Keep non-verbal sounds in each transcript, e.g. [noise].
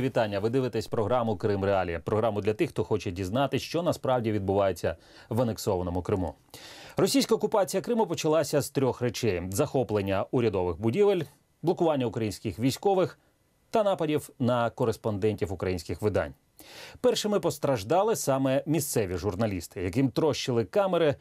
Вітання. Ви дивитесь програму Крим Реалії. Програму для тих, хто хоче дізнатися, що насправді відбувається в анексованому Криму. Російська окупація Криму почалася з трьох речей: захоплення урядових будівель, блокування українських військових та нападів на кореспондентів українських видань. Першими постраждали саме місцеві журналісти, яким трощили камери,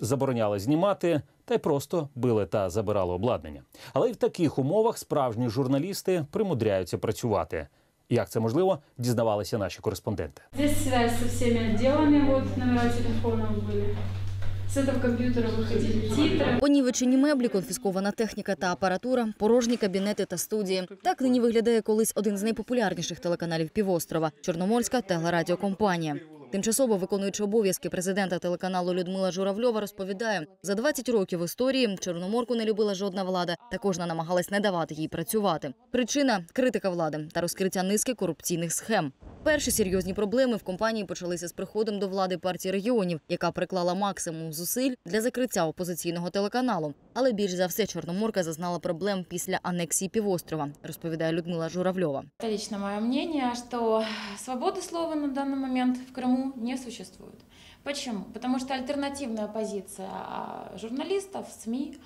забороняли знімати та й просто били та забирали обладнання. Але й в таких умовах справжні журналісти примудряються працювати. Як це можливо, дізнавалися наші кореспонденти. Здесь связь со всеми отделами, вот номера телефонов были. С этого компьютера выходили титры. Понівечені меблі, конфіскована техніка та апаратура, порожні кабінети та студії. Так нині виглядає колись один з найпопулярніших телеканалів півострова Чорноморська телерадіокомпанія. Тимчасово виконуючи обов'язки президента телеканалу Людмила Журавльова розповідає, за 20 років історії Чорноморку не любила жодна влада, та кожна намагалась не давати їй працювати. Причина критика влади та розкриття низки корупційних схем. Перші серйозні проблеми в компанії почалися з приходом до влади партії регіонів, яка приклала максимум зусиль для закриття опозиційного телеканалу. Але більш за все Чорноморка зазнала проблем після анексії півострова, розповідає Людмила Журавльова. Это лично мое мнение, что свободы слова на данный момент в Крыму не существует. Почему? Потому что альтернативная позиция а, журналистов, СМИ,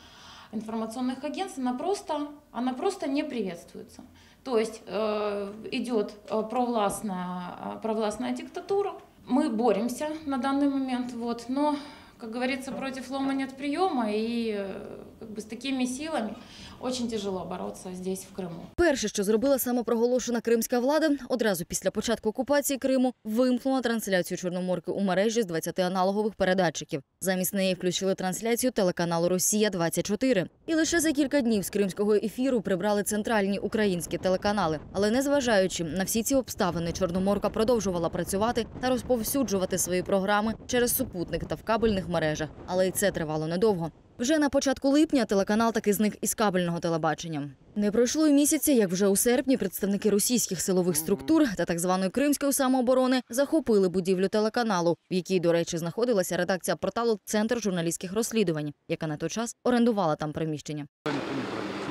информационных агентств, она просто, она просто не приветствуется. То есть э, идет э, провластная, э, провластная диктатура. Мы боремся на данный момент, вот, но, как говорится, против лома нет приема, и э, бы с такими силами очень тяжело бороться здесь, в Крыму. Перше, що зробила самопроголошена кримська влада, одразу після початку окупації Криму вимкнула трансляцію Чорноморки у мережі з 20 аналогових передатчиків. Замість неї включили трансляцію телеканалу Росія 24 І лише за кілька днів з кримського ефіру прибрали центральні українські телеканали. Але незважаючи на всі ці обставини, Чорноморка продовжувала працювати та розповсюджувати свої програми через супутник та в кабельних мережах. Але й це тривало недовго. Вже на початку липня телеканал таки зник із кабельного телебачення. Не пройшло й місяця, як вже у серпні представники російських силових структур та так званої кримської самооборони захопили будівлю телеканалу, в якій, до речі, знаходилася редакція порталу Центр журналістських розслідувань, яка на той час орендувала там приміщення.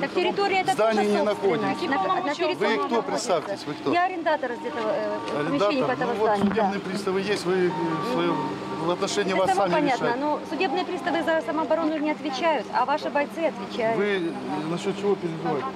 Так территория это Здание тоже не находится. На, на территории Вы кто, представьтесь, вы кто? Я арендатор где-то э, помещения этого Ну вот здания. да. судебные приставы есть, вы э, свое в отношении вас сами понятно, решаете. но судебные приставы за самооборону не отвечают, а ваши бойцы отвечают. Вы э, насчет чего переживаете?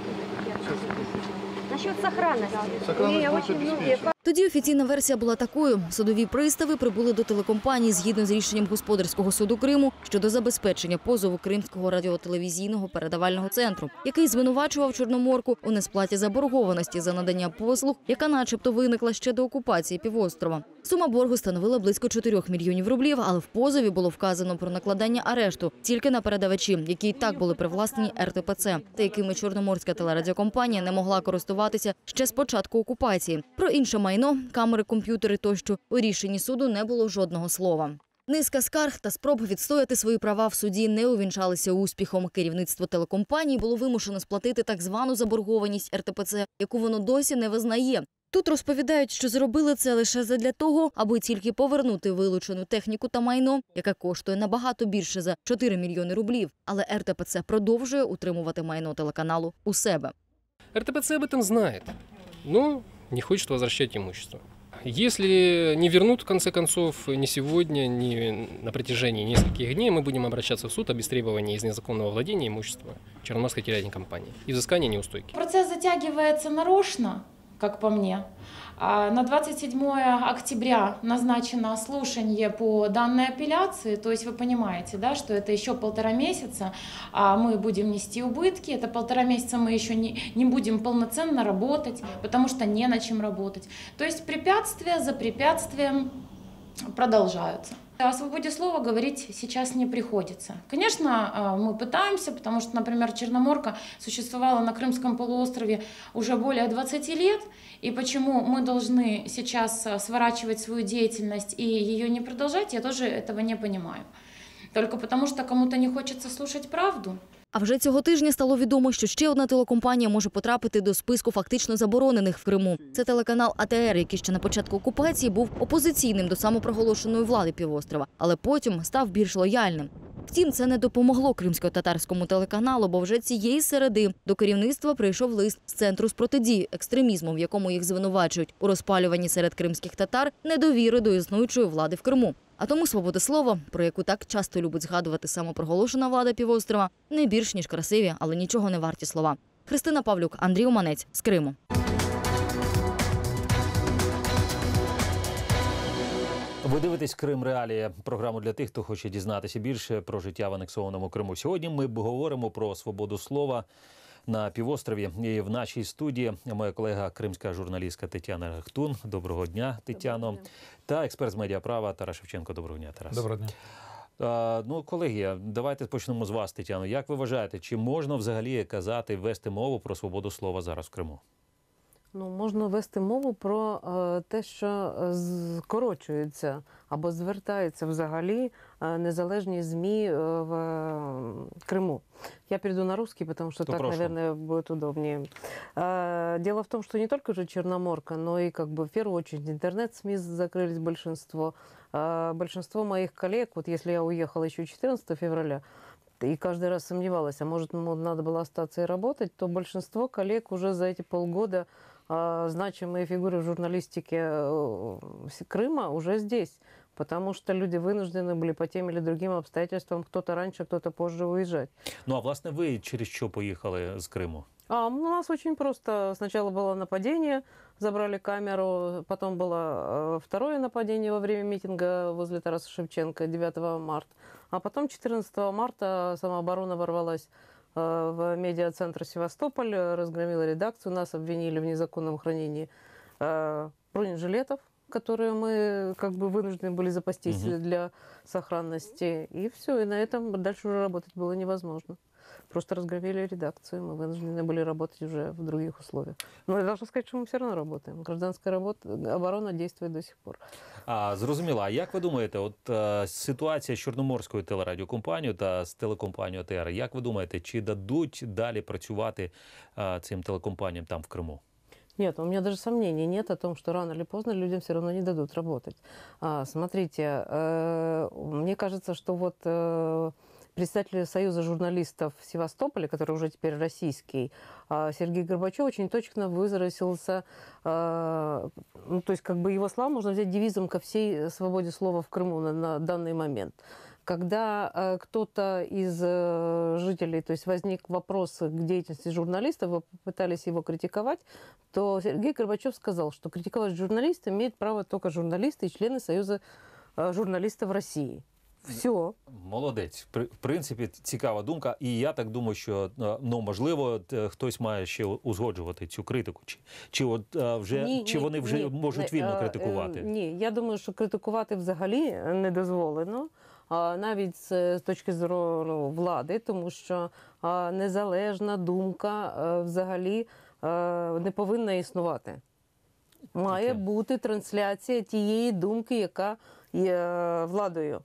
Насчет сохранности. Сохранность Я будет обеспечена. Тоді офіційна версія була такою: судові пристави прибули до телекомпанії згідно з рішенням господарського суду Криму щодо забезпечення позову Кримського радіотелевізійного передавального центру, який звинувачував Чорноморку у несплаті заборгованості за надання послуг, яка, начебто, виникла ще до окупації півострова. Сума боргу становила близько 4 мільйонів рублів, але в позові було вказано про накладання арешту тільки на передавачі, які і так були привласнені РТПЦ, та якими Чорноморська телерадіокомпанія не могла користуватися ще з початку окупації. Про інше майно, камери, комп'ютери тощо у рішенні суду не було жодного слова. Низка скарг та спроб відстояти свої права в суді не увінчалися успіхом. Керівництво телекомпанії було вимушено сплатити так звану заборгованість РТПЦ, яку воно досі не визнає. Тут розповідають, що зробили це лише задля того, аби тільки повернути вилучену техніку та майно, яке коштує набагато більше за 4 мільйони рублів. Але РТПЦ продовжує утримувати майно телеканалу у себе. РТПЦ об этом знает, но не хочет возвращать имущество. Если не вернут, в конце концов, ни сегодня, ни на протяжении нескольких дней, мы будем обращаться в суд об истребовании из незаконного владения имущества Черноморской телерадиокомпании и взыскания неустойки. Процесс затягивается нарочно, как по мне. А На 27 октября назначено слушание по данной апелляции, то есть вы понимаете, да, что это еще полтора месяца, а мы будем нести убытки, это полтора месяца мы еще не, не будем полноценно работать, потому что не на чем работать. То есть препятствия за препятствием продолжаются. О свободе слова говорить сейчас не приходится. Конечно, э, мы пытаемся, потому что, например, Черноморка существовала на Крымском полуострове уже более 20 лет, и почему мы должны сейчас э, сворачивать свою деятельность и ее не продолжать, я тоже этого не понимаю. Только потому, что кому-то не хочется слушать правду. А вже цього тижня стало відомо, що ще одна телекомпанія може потрапити до списку фактично заборонених в Криму. Це телеканал АТР, який ще на початку окупації був опозиційним до самопроголошеної влади півострова, але потім став більш лояльним. Втім, це не допомогло кримсько-татарському телеканалу, бо вже цієї середи до керівництва прийшов лист з центру з протидії екстремізму, в якому їх звинувачують у розпалюванні серед кримських татар недовіри до існуючої влади в Криму. А тому свобода слова, про яку так часто любить згадувати самопроголошена влада півострова, не більш ніж красиві, але нічого не варті слова. Христина Павлюк, Андрій Уманець з Криму. Ви дивитесь Крим Реалії, програму для тих, хто хоче дізнатися більше про життя в анексованому Криму. Сьогодні ми говоримо про свободу слова на півострові. І в нашій студії моя колега кримська журналістка Тетяна Рахтун. Доброго дня, Тетяно. Та експерт з медіаправа Тарас Шевченко. Доброго дня, Тарас. Доброго дня. А, ну, колеги, давайте почнемо з вас, Тетяно. Як ви вважаєте, чи можна взагалі казати вести мову про свободу слова зараз в Криму? Ну, можна вести мову про е, те, що е, скорочується або звертаються взагалі е, незалежні ЗМІ е, в е, Криму. Я перейду на русский, потому что То так, прошу. наверное, будет удобнее. Э, Дело в том, что не только же Черноморка, но и как бы в первую очередь интернет-СМИ закрылись большинство. Э, Большинство моих коллег, вот если я уехала еще 14 февраля, и каждый раз сомневалась, а может, ему надо было остаться и работать, то большинство коллег уже за эти полгода а, значимые фигуры в журналистике э, с- Крыма уже здесь. Потому что люди вынуждены были по тем или другим обстоятельствам, кто-то раньше, кто-то позже уезжать. Ну а власне, ви через що поїхали з Криму? А ну, у нас очень просто. Сначала было нападение, забрали камеру, потом было э, второе нападение во время митинга возле Тараса Шевченко 9 марта. А потом 14 марта самооборона ворвалась в медиацентр Севастополь, э, разгромила редакцию, нас обвинили в незаконном хранении э, бронежилетов, которые мы как бы вынуждены были запастись Мгм. для сохранности. И все, и на этом дальше уже работать было невозможно. Просто разгромили редакцию, мы вынуждены были работать уже в других условиях. Но я должна сказать, что мы все равно работаем. Гражданская работа, оборона действует до сих пор. А зрозуміло. А як ви думаєте, от е, ситуація з Чорноморською телерадіокомпанією та з телекомпанією АТР, як ви думаєте, чи дадуть далі працювати е, цим телекомпаніям там в Криму? Нет, у меня даже сомнений нет о том, что рано или поздно людям все равно не дадут работать. А, смотрите, э, мне кажется, что вот э, председатель Союза журналистов в Севастополе, который уже теперь российский, а, Сергей Горбачев очень точно выразился, э, ну, то есть как бы его слова можно взять девизом ко всей свободе слова в Крыму на, на данный момент. Когда э, кто-то из э, жителей, то есть возник вопрос к деятельности журналистов, вы попытались его критиковать, то Сергей Горбачев сказал, что критиковать журналиста имеют право только журналисты и члены Союза журналистов России. Все. Молодець. При- В принципі, цікава думка. І я так думаю, що е, ну можливо, хтось має ще узгоджувати цю критику. Чи, чи от е, вже чи вони вже можуть вільно е, критикувати? е, Ні, я думаю, що критикувати взагалі не дозволено. Навіть з точки зору влади, тому що незалежна думка е, взагалі е, не повинна існувати. Має Таке. бути трансляція тієї думки, яка є владою.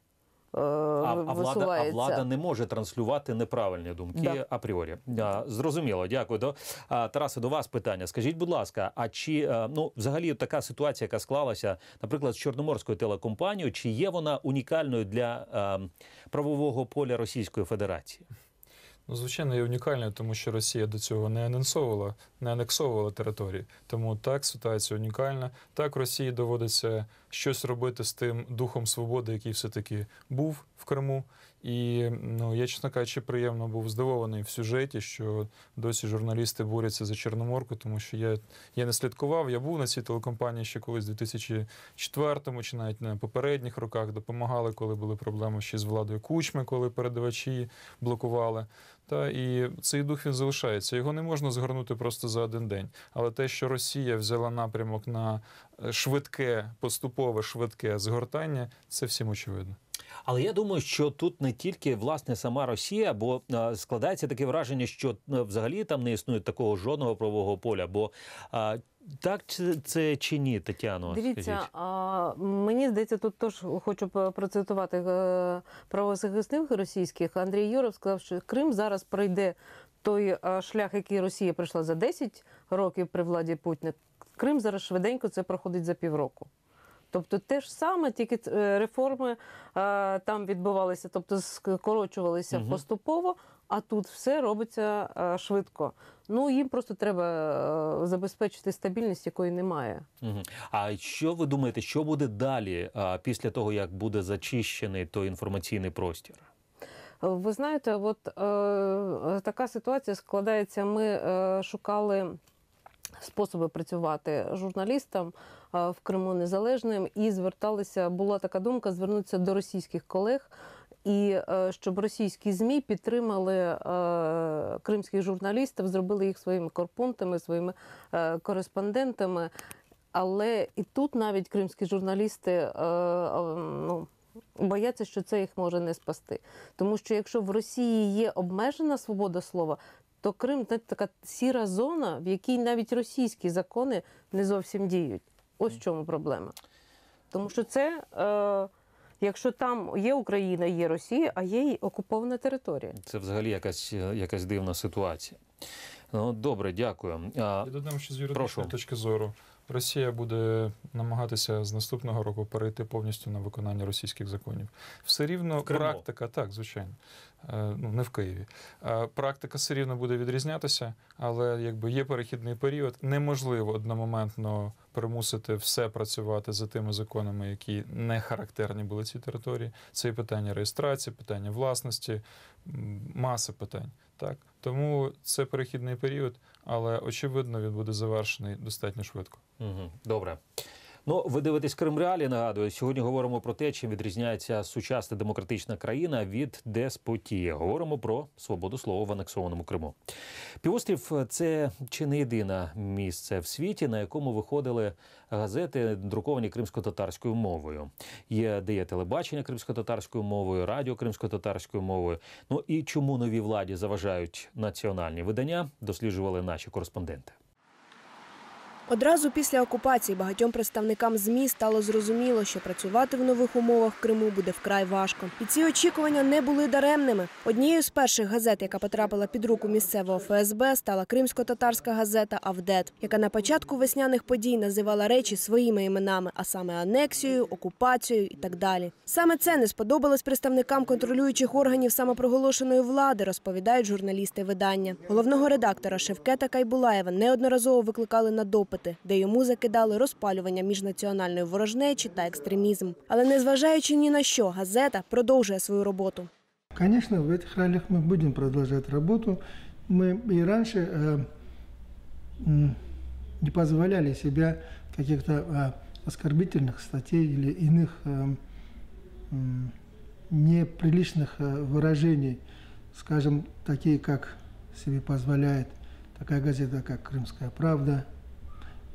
Е, А, а, влада, а влада не може транслювати неправильні думки Да. апріорі. А, зрозуміло, дякую. До а, Тарасе, до вас питання. Скажіть, будь ласка, а чи е, ну взагалі така ситуація, яка склалася, наприклад, з Чорноморською телекомпанією, чи є вона унікальною для е, правового поля Російської Федерації? Ну, звичайно, є унікальною, тому що Росія до цього не анонсовувала, не анексовувала території. Тому так, ситуація унікальна. Так, Росії доводиться щось робити з тим духом свободи, який все-таки був в Криму. І ну, я, чесно кажучи, приємно був здивований в сюжеті, що досі журналісти борються за Чорноморку, тому що я, я не слідкував. Я був на цій телекомпанії ще колись у 2004 чи навіть на попередніх роках допомагали, коли були проблеми ще з владою Кучми, коли передавачі блокували. Та і цей дух він залишається. Його не можна згорнути просто за один день. Але те, що Росія взяла напрямок на е, швидке, поступове швидке згортання, це всім очевидно. Але я думаю, що тут не тільки власне сама Росія, бо е, складається таке враження, що е, взагалі там не існує такого жодного правового поля. Бо так це, це чи ні, Тетяно? Дивіться, скажіть? а, мені здається, тут теж хочу процитувати е, правозахисних російських. Андрій Юров сказав, що Крим зараз пройде той шлях, який Росія пройшла за 10 років при владі Путіна. Крим зараз швиденько це проходить за півроку. Тобто те ж саме, тільки е, реформи е, там відбувалися, тобто скорочувалися Мгм. поступово, а тут все робиться е, швидко. Ну їм просто треба е, забезпечити стабільність, якої немає. Мгм. А що ви думаєте, що буде далі після того, як буде зачищений той інформаційний простір? Ви знаєте, от е, така ситуація складається. Ми е, шукали способи працювати журналістам в Криму незалежним і зверталися. Була така думка звернутися до російських колег. І е, щоб російські змі підтримали е, кримських журналістів, зробили їх своїми корпунтами, своїми е, кореспондентами. Але і тут навіть кримські журналісти ну, бояться, що це їх може не спасти. Тому що якщо в Росії є обмежена свобода слова, то Крим це така сіра зона, в якій навіть російські закони не зовсім діють. Ось в чому проблема. Тому що це, е, якщо там є Україна, є Росія, а є й окупована територія. Це взагалі якась, е, якась дивна ситуація. Ну, добре, дякую. А, Я додам, що з Прошу. юридичної точки зору Росія буде намагатися з наступного року перейти повністю на виконання російських законів. Все рівно практика, так, звичайно, Е, ну не в Києві. Е, Практика все рівно буде відрізнятися, але якби є перехідний період, неможливо одномоментно примусити все працювати за тими законами, які не характерні були цій території. Це і питання реєстрації, питання власності, м, маси питань. Так тому це перехідний період, але очевидно він буде завершений достатньо швидко. Добре. Ну, ви дивитесь Крим Реалі, нагадую. Сьогодні говоримо про те, чим відрізняється сучасна демократична країна від деспотії. Говоримо про свободу слова в анексованому Криму. Півострів це чи не єдине місце в світі, на якому виходили газети, друковані кримсько-татарською мовою. Є де є телебачення кримсько-татарською мовою, радіо кримсько-татарською мовою. Ну і чому новій владі заважають національні видання, досліджували наші кореспонденти. Одразу після окупації багатьом представникам ЗМІ стало зрозуміло, що працювати в нових умовах Криму буде вкрай важко. І ці очікування не були даремними. Однією з перших газет, яка потрапила під руку місцевого ФСБ, стала кримсько-татарська газета Авдет, яка на початку весняних подій називала речі своїми іменами, а саме анексією, окупацією і так далі. Саме це не сподобалось представникам контролюючих органів самопроголошеної влади, розповідають журналісти видання. Головного редактора Шевкета Кайбулаєва неодноразово викликали на допит де йому закидали розпалювання міжнаціональної ворожнечі та екстремізм. Але незважаючи ні на що, газета продовжує свою роботу. Конечно, в этих реалиях мы будем продолжать работу. Мы и раньше э, м, не позволяли себя каких-то э, оскорбительных статей или иных э, м, неприличных э, выражений, скажем, такие, как себе позволяет такая газета, как «Крымская правда»,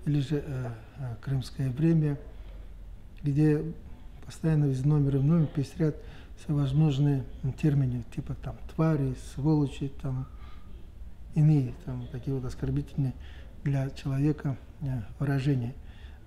или же э, э, «Крымское время», где постоянно из номера в номер пестрят всевозможные термины, типа там твари, сволочи, там иные там такие вот оскорбительные для человека э, выражения.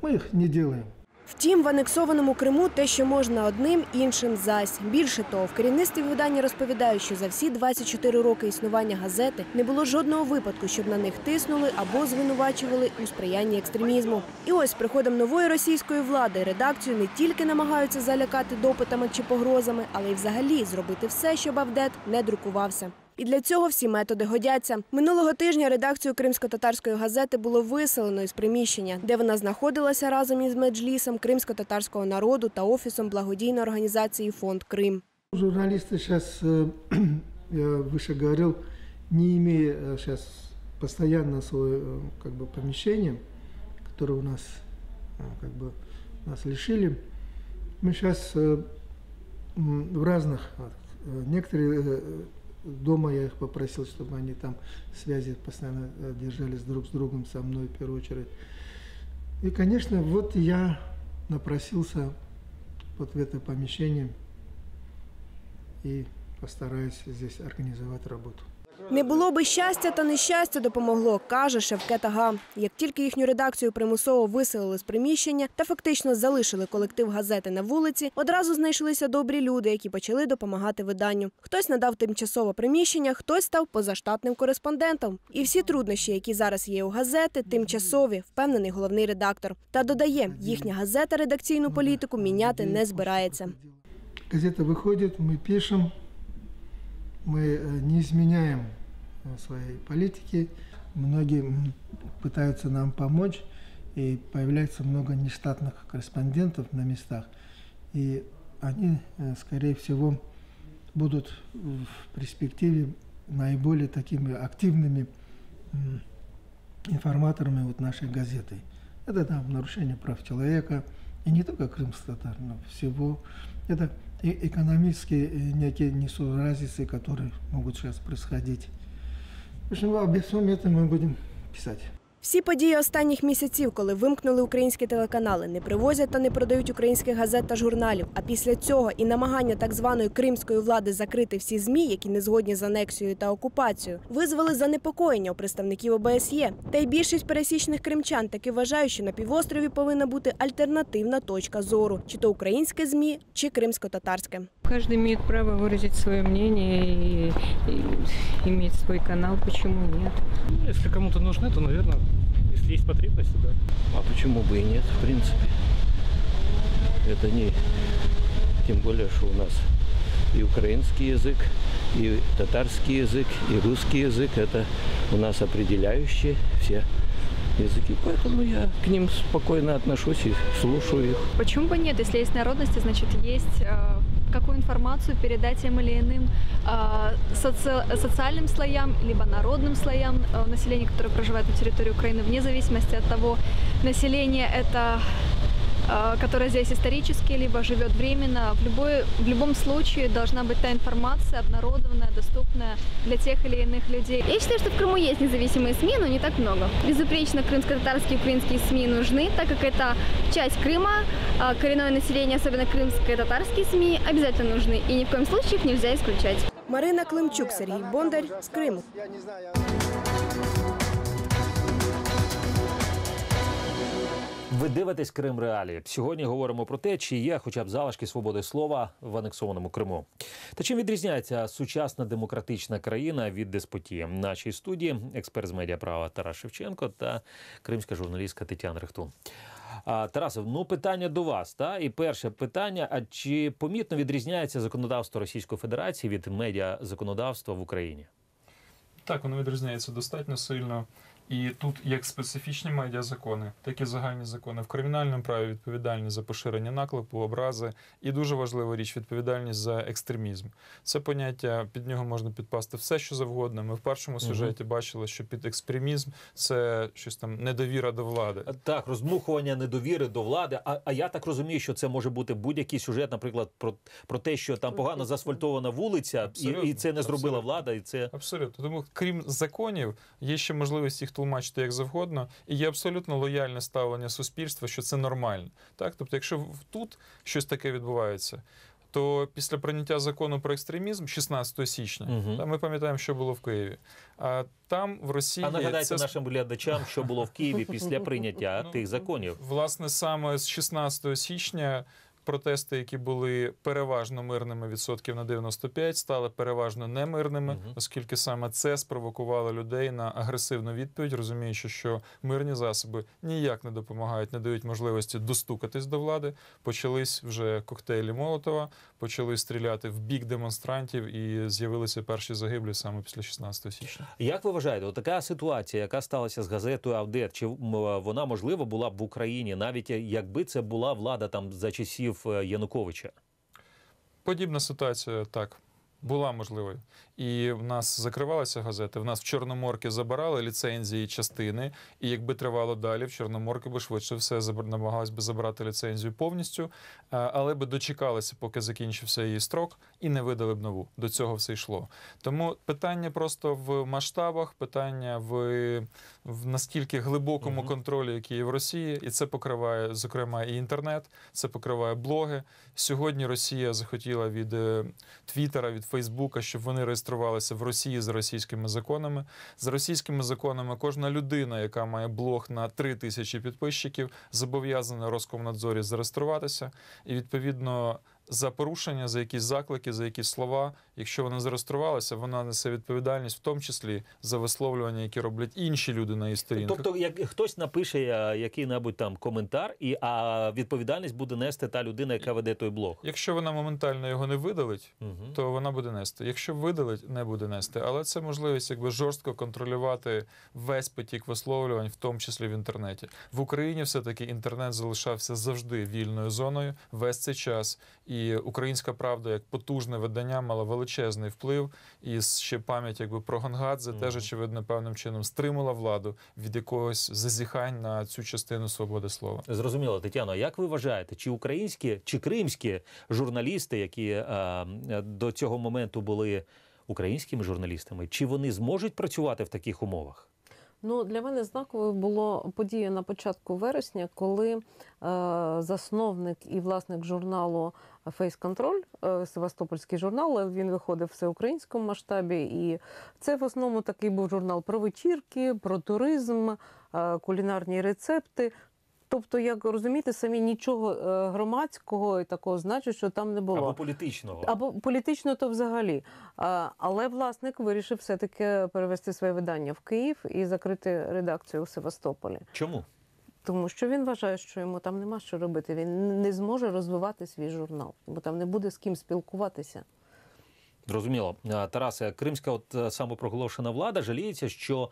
Мы их не делаем. Втім, в анексованому Криму те, що можна одним, іншим зась. Більше того, в керівництві видання розповідають, що за всі 24 роки існування газети не було жодного випадку, щоб на них тиснули або звинувачували у сприянні екстремізму. І ось приходом нової російської влади редакцію не тільки намагаються залякати допитами чи погрозами, але й взагалі зробити все, щоб Авдет не друкувався. І для цього всі методи годяться. Минулого тижня редакцію кримсько-татарської газети було виселено із приміщення, де вона знаходилася разом із меджлісом кримсько-татарського народу та офісом благодійної організації Фонд Крим. Журналисты сейчас, [clears throat] я выше говорил, не имея сейчас постоянно свое как бы, помещение, которое у нас как бы нас лишили, мы сейчас в разных, некоторые дома я их попросил, чтобы они там связи постоянно держались друг с другом, со мной в первую очередь. И, конечно, вот я напросился вот в это помещение и постараюсь здесь организовать работу. Не було би щастя та нещастя допомогло, каже Шевкет Ага. Як тільки їхню редакцію примусово виселили з приміщення та фактично залишили колектив газети на вулиці, одразу знайшлися добрі люди, які почали допомагати виданню. Хтось надав тимчасове приміщення, хтось став позаштатним кореспондентом. І всі труднощі, які зараз є у газети, тимчасові, впевнений головний редактор. Та додає, їхня газета редакційну політику міняти не збирається. Газета выходит, мы пишем, мы э, не изменяем э, своей политики. Многие пытаются нам помочь, и появляется много нештатных корреспондентов на местах. И они, э, скорее всего, будут в перспективе наиболее такими активными информаторами вот нашей газеты. Это да, нарушение прав человека, и не только крымских татар, но всего. Это экономические э, некие несуразицы, которые могут сейчас происходить. В общем, обо всем этом мы будем писать. Всі події останніх місяців, коли вимкнули українські телеканали, не привозять та не продають українських газет та журналів. А після цього і намагання так званої кримської влади закрити всі змі, які не згодні з анексією та окупацією, визвали занепокоєння у представників ОБСЄ. Та й більшість пересічних кримчан таки вважають, що на півострові повинна бути альтернативна точка зору, чи то українське змі, чи кримсько-татарське. Каждый имеет право выразить свое мнение и, и иметь свой канал. Почему нет? Ну, Если кому-то нужны, то, наверное, если есть потребность, то да. А почему бы и нет, в принципе? Это не... Тем более, что у нас и украинский язык, и татарский язык, и русский язык. Это у нас определяющие все языки. Поэтому я к ним спокойно отношусь и слушаю их. Почему бы нет? Если есть народности, значит, есть э, какую информацию передать тем или иным э, соци- социальным слоям, либо народным слоям э, населения, которое проживает на территории Украины, вне зависимости от того, население это э, которое здесь исторически, либо живет временно, в, любой, в любом случае должна быть та информация обнародованная, доступная для тех или иных людей. Я считаю, что в Крыму есть независимые СМИ, но не так много. Безупречно крымско-татарские и украинские СМИ нужны, так как это часть Крыма, а коренное население, особенно крымские татарские СМИ, обязательно нужны. И ни в коем случае их нельзя исключать. Марина Климчук, Сергій Бондар з Ви дивитесь Крим Реалії. Сьогодні говоримо про те, чи є хоча б залишки свободи слова в анексованому Криму. Та чим відрізняється сучасна демократична країна від деспотії? В нашій студії експерт з медіаправа Тарас Шевченко та кримська журналістка Тетяна Рехтун. А, Тарасе, ну питання до вас. Та? І перше питання: а чи помітно відрізняється законодавство Російської Федерації від медіа законодавства в Україні? Так, воно відрізняється достатньо сильно. І тут як специфічні медіазакони, так і загальні закони. В кримінальному праві відповідальність за поширення наклепу, образи, і дуже важлива річ відповідальність за екстремізм. Це поняття під нього можна підпасти все, що завгодно. Ми в першому сюжеті бачили, що під екстремізм це щось там недовіра до влади. Так, роздмухування недовіри до влади. А, а я так розумію, що це може бути будь-який сюжет, наприклад, про, про те, що там погано заасфальтована вулиця, і, і це не зробила абсолютно. влада, і це Абсолютно. Тому, крім законів, є ще можливість їх тлумачити як завгодно, і є абсолютно лояльне ставлення суспільства, що це нормально. Так, тобто, якщо в- тут щось таке відбувається. То після прийняття закону про екстремізм 16 січня, Мгм. та ми пам'ятаємо, що було в Києві. А там в Росії а нагадайте це нашим глядачам, що було в Києві після прийняття [laughs] тих законів. Власне, саме з 16 січня протести, які були переважно мирними відсотків на 95, стали переважно немирними, оскільки саме це спровокувало людей на агресивну відповідь, розуміючи, що мирні засоби ніяк не допомагають, не дають можливості достукатись до влади. Почались вже коктейлі Молотова, почали стріляти в бік демонстрантів, і з'явилися перші загиблі саме після 16 січня. Як ви вважаєте, от така ситуація, яка сталася з газетою Авдет, чи вона можливо була б в Україні, навіть якби це була влада там за часів Януковича? Подібна ситуація так. Була можливою. І в нас закривалися газети. В нас в Чорноморки забирали ліцензії частини, і якби тривало далі, в Чорноморки би швидше все намагалась би забрати ліцензію повністю, але би дочекалися, поки закінчився її строк, і не видали б нову. До цього все йшло. Тому питання просто в масштабах, питання в, в наскільки глибокому контролі, який є в Росії, і це покриває, зокрема, і інтернет, це покриває блоги. Сьогодні Росія захотіла від е, Твіттера, від Фейсбука, щоб вони реєстрували зареєструвалися в Росії за російськими законами. За російськими законами кожна людина, яка має блог на 3 тисячі підписчиків, зобов'язана Роскомнадзорі зареєструватися. І відповідно за порушення, за якісь заклики, за якісь слова, якщо вона зареєструвалася, вона несе відповідальність, в тому числі за висловлювання, які роблять інші люди на її сторінках. Тобто, як хтось напише е, який-небудь там коментар, і а відповідальність буде нести та людина, яка веде той блог. Якщо вона моментально його не видалить, то вона буде нести. Якщо видалить, не буде нести. Але це можливість якби жорстко контролювати весь потік висловлювань, в тому числі в інтернеті. В Україні все-таки інтернет залишався завжди вільною зоною весь цей час. І українська правда, як потужне видання, мала величезний вплив. І ще пам'ять якби про Гонгадзе теж очевидно певним чином стримала владу від якогось зазіхань на цю частину свободи слова. Зрозуміло, Тетяно, як ви вважаєте, чи українські, чи кримські журналісти, які е, до цього моменту були українськими журналістами, чи вони зможуть працювати в таких умовах? Ну, для мене знаковою було подія на початку вересня, коли е, засновник і власник журналу Фейс Контроль, е, Севастопольський журнал, він виходив в всеукраїнському масштабі. І це в основному такий був журнал про вечірки, про туризм, е, кулінарні рецепти. Тобто, як розумієте, самі нічого е, громадського і такого значущого там не було. Або політичного. Або політично, то взагалі. Але власник вирішив все-таки перевести своє видання в Київ і закрити редакцію у Севастополі. Чому? Тому що він вважає, що йому там нема що робити. Він не зможе розвивати свій журнал, бо там не буде з ким спілкуватися. Зрозуміло, А, Тарасе, кримська от е, самопроголошена влада жаліється, що е,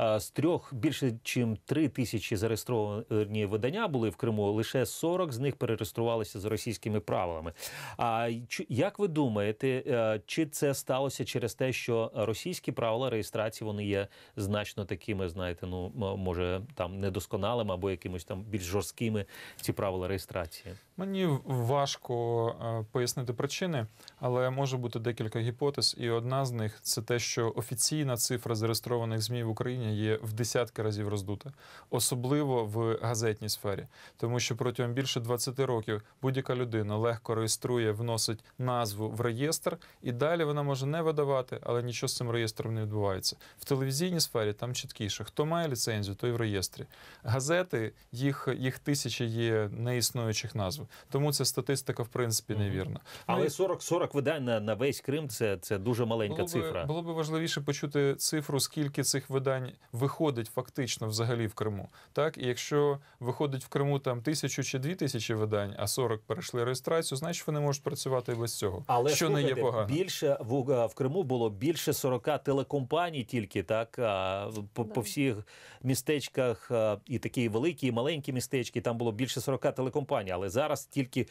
з трьох більше ніж три тисячі зареєстровані видання були в Криму. Лише 40 з них перереєструвалися за російськими правилами. А як ви думаєте, е, чи це сталося через те, що російські правила реєстрації вони є значно такими, знаєте, ну може там недосконалими або якимось там більш жорсткими ці правила реєстрації? Мені важко е, пояснити причини, але може бути декілька гіпотез, і одна з них це те, що офіційна цифра зареєстрованих ЗМІ в Україні є в десятки разів роздута, особливо в газетній сфері, тому що протягом більше 20 років будь-яка людина легко реєструє, вносить назву в реєстр, і далі вона може не видавати, але нічого з цим реєстром не відбувається. В телевізійній сфері там чіткіше. Хто має ліцензію, той в реєстрі. Газети, їх, їх тисячі є неіснуючих назв. Тому ця статистика, в принципі, невірна. Ну, Але і 40, 40 видань на, на весь Крим це, це дуже маленька було цифра. Би, було б важливіше почути цифру, скільки цих видань виходить фактично взагалі в Криму. Так, і якщо виходить в Криму там тисячу чи дві тисячі видань, а 40 перейшли реєстрацію, значить вони можуть працювати і без цього. Але що не є погано. більше в, в Криму було більше 40 телекомпаній тільки так а, по, по всіх містечках і такі великі, і маленькі містечки. Там було більше 40 телекомпаній, але зараз тільки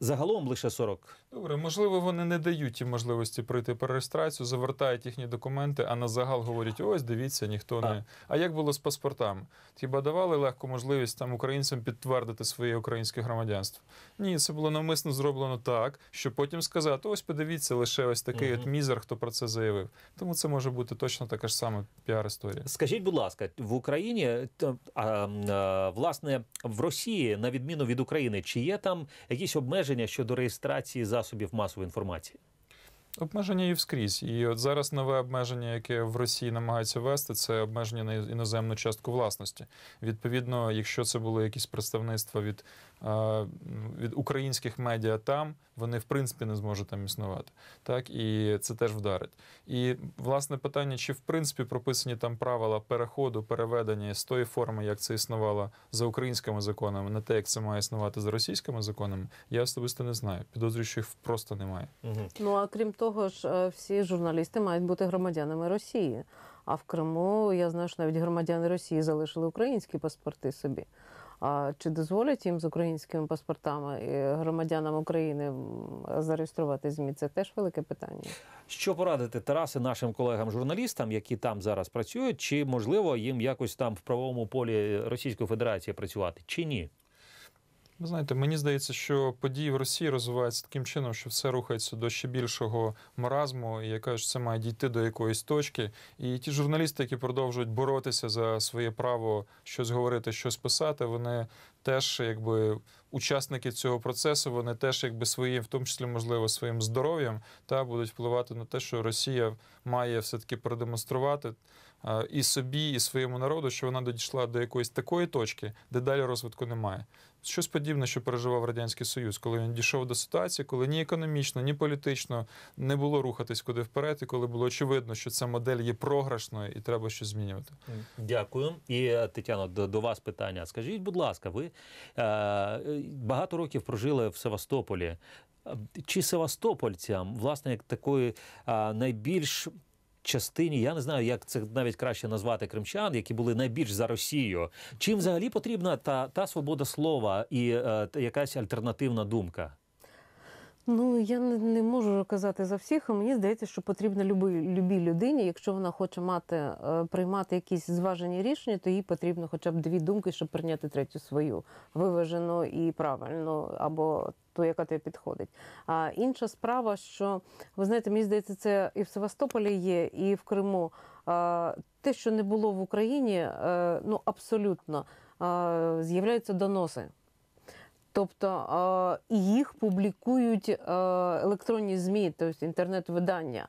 загалом лише 40. Добре, можливо, вони не дають їм можливості пройти перереєстрацію, завертають їхні документи, а на загал говорять: ось дивіться, ніхто не. А як було з паспортами? Хіба давали легко можливість там українцям підтвердити своє українське громадянство? Ні, це було навмисно зроблено так, щоб потім сказати: ось подивіться, лише ось такий Мгм. от мізер, хто про це заявив. Тому це може бути точно така ж сама піар-історія. Скажіть, будь ласка, в Україні а, власне в Росії, на відміну від України, чи є там якісь обмеження щодо реєстрації засобів масової інформації? Обмеження є вскрізь. І от зараз нове обмеження, яке в Росії намагаються вести, це обмеження на іноземну частку власності. Відповідно, якщо це були якісь представництва від, від українських медіа там, вони в принципі не зможуть там існувати. Так і це теж вдарить. І власне питання, чи в принципі прописані там правила переходу, переведення з тої форми, як це існувало за українськими законами, на те, як це має існувати за російськими законами, я особисто не знаю. Підозрюю, що їх просто немає. Ну а крім того ж, е, всі журналісти мають бути громадянами Росії. А в Криму я знаю, що навіть громадяни Росії залишили українські паспорти собі. А чи дозволять їм з українськими паспортами е, громадянам України зареєструвати ЗМІ? Це теж велике питання. Що порадити Тараси нашим колегам-журналістам, які там зараз працюють, чи можливо їм якось там в правовому полі Російської Федерації працювати, чи ні? Ви знаєте, мені здається, що події в Росії розвиваються таким чином, що все рухається до ще більшого маразму, і я кажу, що це має дійти до якоїсь точки. І ті журналісти, які продовжують боротися за своє право щось говорити, щось писати, вони теж якби учасники цього процесу, вони теж якби своїм, в тому числі, можливо, своїм здоров'ям та будуть впливати на те, що Росія має все-таки продемонструвати е, і собі, і своєму народу, що вона дійшла до якоїсь такої точки, де далі розвитку немає. Щось подібне, що переживав Радянський Союз, коли він дійшов до ситуації, коли ні економічно, ні політично не було рухатись куди вперед, і коли було очевидно, що ця модель є програшною і треба щось змінювати. Дякую. І е, Тетяно, до, до вас питання. Скажіть, будь ласка, ви е, багато років прожили в Севастополі. Чи севастопольцям, власне, як такої найбільш частині, я не знаю, як це навіть краще назвати кримчан, які були найбільш за Росію. Чим взагалі потрібна та, та свобода слова і е, якась альтернативна думка? Ну я не, не можу казати за всіх. Мені здається, що потрібно любій, любій людині, якщо вона хоче мати е, приймати якісь зважені рішення, то їй потрібно хоча б дві думки, щоб прийняти третю свою виважену і правильну, або ту, яка тобі підходить. А інша справа, що ви знаєте, мені здається, це і в Севастополі є, і в Криму. Те, що не було в Україні, е, ну абсолютно з'являються доноси. Тобто їх публікують електронні ЗМІ, тобто інтернет-видання.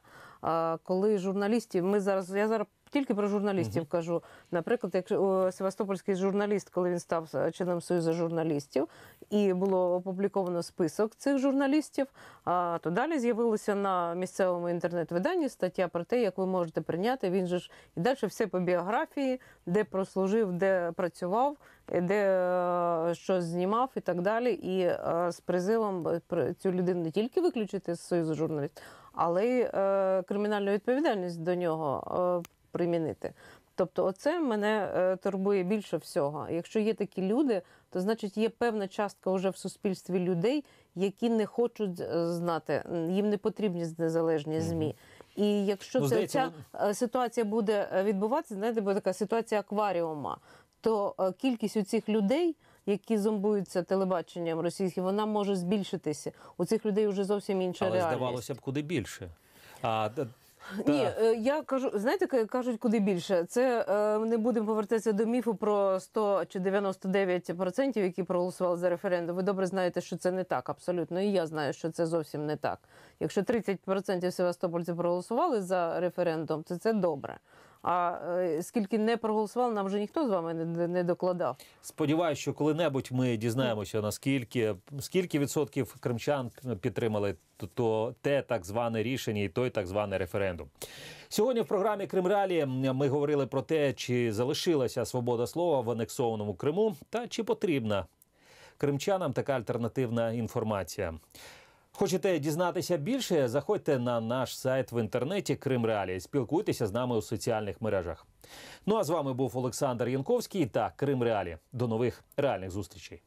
Коли журналістів, ми зараз, я зараз тільки про журналістів Мгм. кажу. Наприклад, як Севастопольський журналіст, коли він став е, членом Союзу журналістів, і було опубліковано список цих журналістів, а, то далі з'явилося на місцевому інтернет-виданні стаття про те, як ви можете прийняти. Він же ж і далі все по біографії, де прослужив, де працював, е, де е, що знімав і так далі. І з призивом цю людину не тільки виключити з Союзу журналістів, але й е, кримінальну відповідальність до нього е, примінити. Тобто, оце мене е, турбує більше всього. Якщо є такі люди, то значить є певна частка вже в суспільстві людей, які не хочуть е, знати, їм не потрібні незалежні змі. І якщо Ну, ця, здається, ця е, ситуація буде відбуватися, знаєте, буде така ситуація акваріума, то кількість у цих людей. Які зомбуються телебаченням російським, вона може збільшитися. У цих людей вже зовсім інша Але реальність. здавалося б, куди більше. А, Ні, е, я кажу, знаєте, кажуть, куди більше. Це е, не будемо повертатися до міфу про 100 чи 99%, які проголосували за референдум. Ви добре знаєте, що це не так, абсолютно. І я знаю, що це зовсім не так. Якщо 30% севастопольців проголосували за референдум, то це добре. А е, скільки не проголосували, нам вже ніхто з вами не, не докладав. Сподіваюся, що коли-небудь ми дізнаємося, наскільки скільки відсотків кримчан підтримали то, те так зване рішення і той так званий референдум. Сьогодні в програмі Крим Реалі ми говорили про те, чи залишилася свобода слова в анексованому Криму, та чи потрібна кримчанам така альтернативна інформація. Хочете дізнатися більше? Заходьте на наш сайт в інтернеті Крим Реалії. Спілкуйтеся з нами у соціальних мережах. Ну а з вами був Олександр Янковський та Крим Реалі. До нових реальних зустрічей.